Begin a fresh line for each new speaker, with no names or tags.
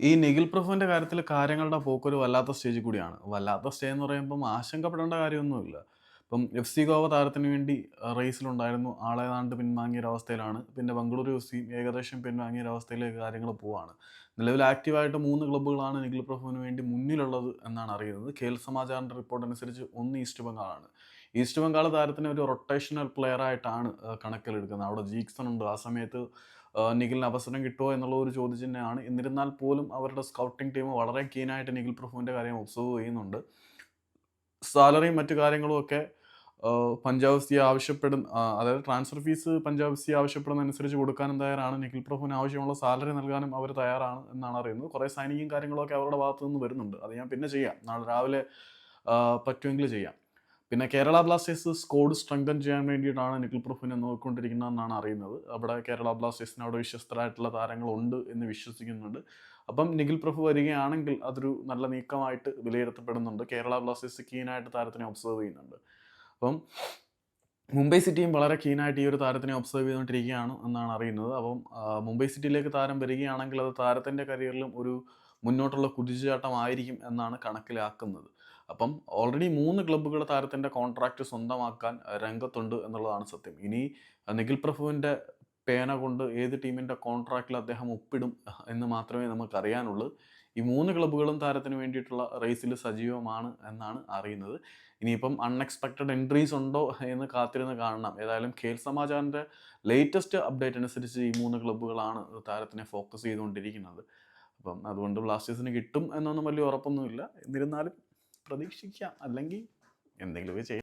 ഈ നിഖിൽ പ്രഭുവിന്റെ കാര്യത്തിൽ കാര്യങ്ങളുടെ പോക്കൊരു വല്ലാത്ത സ്റ്റേജിൽ കൂടിയാണ്. വല്ലാത്ത സ്റ്റേ എന്ന് പറയുമ്പം ആശങ്കപ്പെടേണ്ട കാര്യമൊന്നുമില്ല. ഇപ്പം എഫ് സി ഗോവ താരത്തിന് വേണ്ടി റേസിലുണ്ടായിരുന്നു. ആളേതാണ്ട് പിൻവാങ്ങിയ ഒരവസ്ഥയിലാണ് പിന്നെ ബംഗളൂരു എഫ് സി ഏകദേശം പിൻവാങ്ങിയ ഒരവസ്ഥയിലേക്ക് കാര്യങ്ങൾ പോവാണ്. നിലവിൽ ആക്റ്റീവായിട്ട് മൂന്ന് ക്ലബ്ബുകളാണ് നിഖിൽ പ്രഭുവിന് വേണ്ടി മുന്നിലുള്ളത് എന്നാണ് അറിയുന്നത്. കേൽ സമാചാറിന്റെ റിപ്പോർട്ട് അനുസരിച്ച് ഒന്ന് ഈസ്റ്റ് ബംഗാളാണ്. ഈസ്റ്റ് ബംഗാൾ താരത്തിന് ഒരു റൊട്ടേഷണൽ പ്ലെയർ ആയിട്ടാണ് കണക്കിലെടുക്കുന്നത്. അവിടെ ജീക്സൺ ഉണ്ട്. ആ സമയത്ത് നിഖിലിന് അവസരം കിട്ടുമോ എന്നുള്ള ഒരു ചോദ്യചിഹ്നമാണ് എന്നിരുന്നാൽ പോലും അവരുടെ സ്കൗട്ടിംഗ് ടീം വളരെ കീനായിട്ട് നിഖിൽ പ്രഭുവിന്റെ കാര്യം ഒബ്സർവ് ചെയ്യുന്നുണ്ട്. സാലറിയും മറ്റു കാര്യങ്ങളും ഒക്കെ പഞ്ചാബ് സി ആവശ്യപ്പെടുന്ന അതായത് ട്രാൻസ്ഫർ ഫീസ് പഞ്ചാബ് സി ആവശ്യപ്പെടുന്ന അനുസരിച്ച് കൊടുക്കാനും തയ്യാറാണ്. നിഖിൽ പ്രഭുവിന് ആവശ്യമുള്ള സാലറി നൽകാനും അവർ തയ്യാറാണ് എന്നാണ് അറിയുന്നത്. കുറേ സൈനികയും കാര്യങ്ങളൊക്കെ അവരുടെ ഭാഗത്തു നിന്ന് വരുന്നുണ്ട്. അത് ഞാൻ പിന്നെ ചെയ്യാം. നാളെ രാവിലെ പറ്റുമെങ്കിൽ ചെയ്യാം. പിന്നെ കേരള ബ്ലാസ്റ്റേഴ്സ് സ്കോഡ് സ്ട്രെങ്തൻ ചെയ്യാൻ വേണ്ടിയിട്ടാണ് നിഖിൽ പ്രഭുവിനെ നോക്കിക്കൊണ്ടിരിക്കുന്നതെന്നാണ് അറിയുന്നത്. അവിടെ കേരള ബ്ലാസ്റ്റേഴ്സിന് അവിടെ വിശ്വസ്തരായിട്ടുള്ള താരങ്ങളുണ്ട് എന്ന് വിശ്വസിക്കുന്നുണ്ട്. അപ്പം നിഖിൽ പ്രഭു വരികയാണെങ്കിൽ അതൊരു നല്ല നീക്കമായിട്ട് വിലയിരുത്തപ്പെടുന്നുണ്ട്. കേരള ബ്ലാസ്റ്റേഴ്സ് കീനായിട്ട് താരത്തിനെ ഒബ്സർവ് ചെയ്യുന്നുണ്ട്. അപ്പം മുംബൈ സിറ്റിയും വളരെ കീനായിട്ട് ഈ ഒരു താരത്തിനെ ഒബ്സർവ് ചെയ്തുകൊണ്ടിരിക്കുകയാണ് എന്നാണ് അറിയുന്നത്. അപ്പം മുംബൈ സിറ്റിയിലേക്ക് താരം വരികയാണെങ്കിൽ അത് താരത്തിന്റെ കരിയറിലും ഒരു മുന്നോട്ടുള്ള കുതിച്ചുചാട്ടമായിരിക്കും എന്നാണ് കണക്കിലാക്കുന്നത്. അപ്പം ഓൾറെഡി മൂന്ന് ക്ലബ്ബുകൾ താരത്തിന്റെ കോൺട്രാക്റ്റ് സ്വന്തമാക്കാൻ രംഗത്തുണ്ട് എന്നുള്ളതാണ് സത്യം. ഇനി നിഖിൽ പ്രഭുവിന്റെ പേന കൊണ്ട് ഏത് ടീമിന്റെ കോൺട്രാക്റ്റിൽ അദ്ദേഹം ഒപ്പിടും എന്ന് മാത്രമേ നമുക്കറിയാനുള്ളൂ. ഈ മൂന്ന് ക്ലബ്ബുകളും താരത്തിന് വേണ്ടിയിട്ടുള്ള റേസിൽ സജീവമാണ് എന്നാണ് അറിയുന്നത്. ഇനിയിപ്പം അൺഎക്സ്പെക്റ്റഡ് എൻട്രീസ് ഉണ്ടോ എന്ന് കാത്തിരുന്ന് കാണണം. ഏതായാലും ഖേൽ സമാചാറിന്റെ ലേറ്റസ്റ്റ് അപ്ഡേറ്റ് അനുസരിച്ച് ഈ മൂന്ന് ക്ലബ്ബുകളാണ് താരത്തിനെ ഫോക്കസ് ചെയ്തുകൊണ്ടിരിക്കുന്നത്. അപ്പം അതുകൊണ്ട് ബ്ലാസ്റ്റേഴ്സിന് കിട്ടും എന്നൊന്നും വലിയ ഉറപ്പൊന്നുമില്ല. എന്നിരുന്നാലും പ്രതീക്ഷിക്കാം. അല്ലെങ്കിൽ എന്തെങ്കിലുമൊക്കെ ചെയ്യാം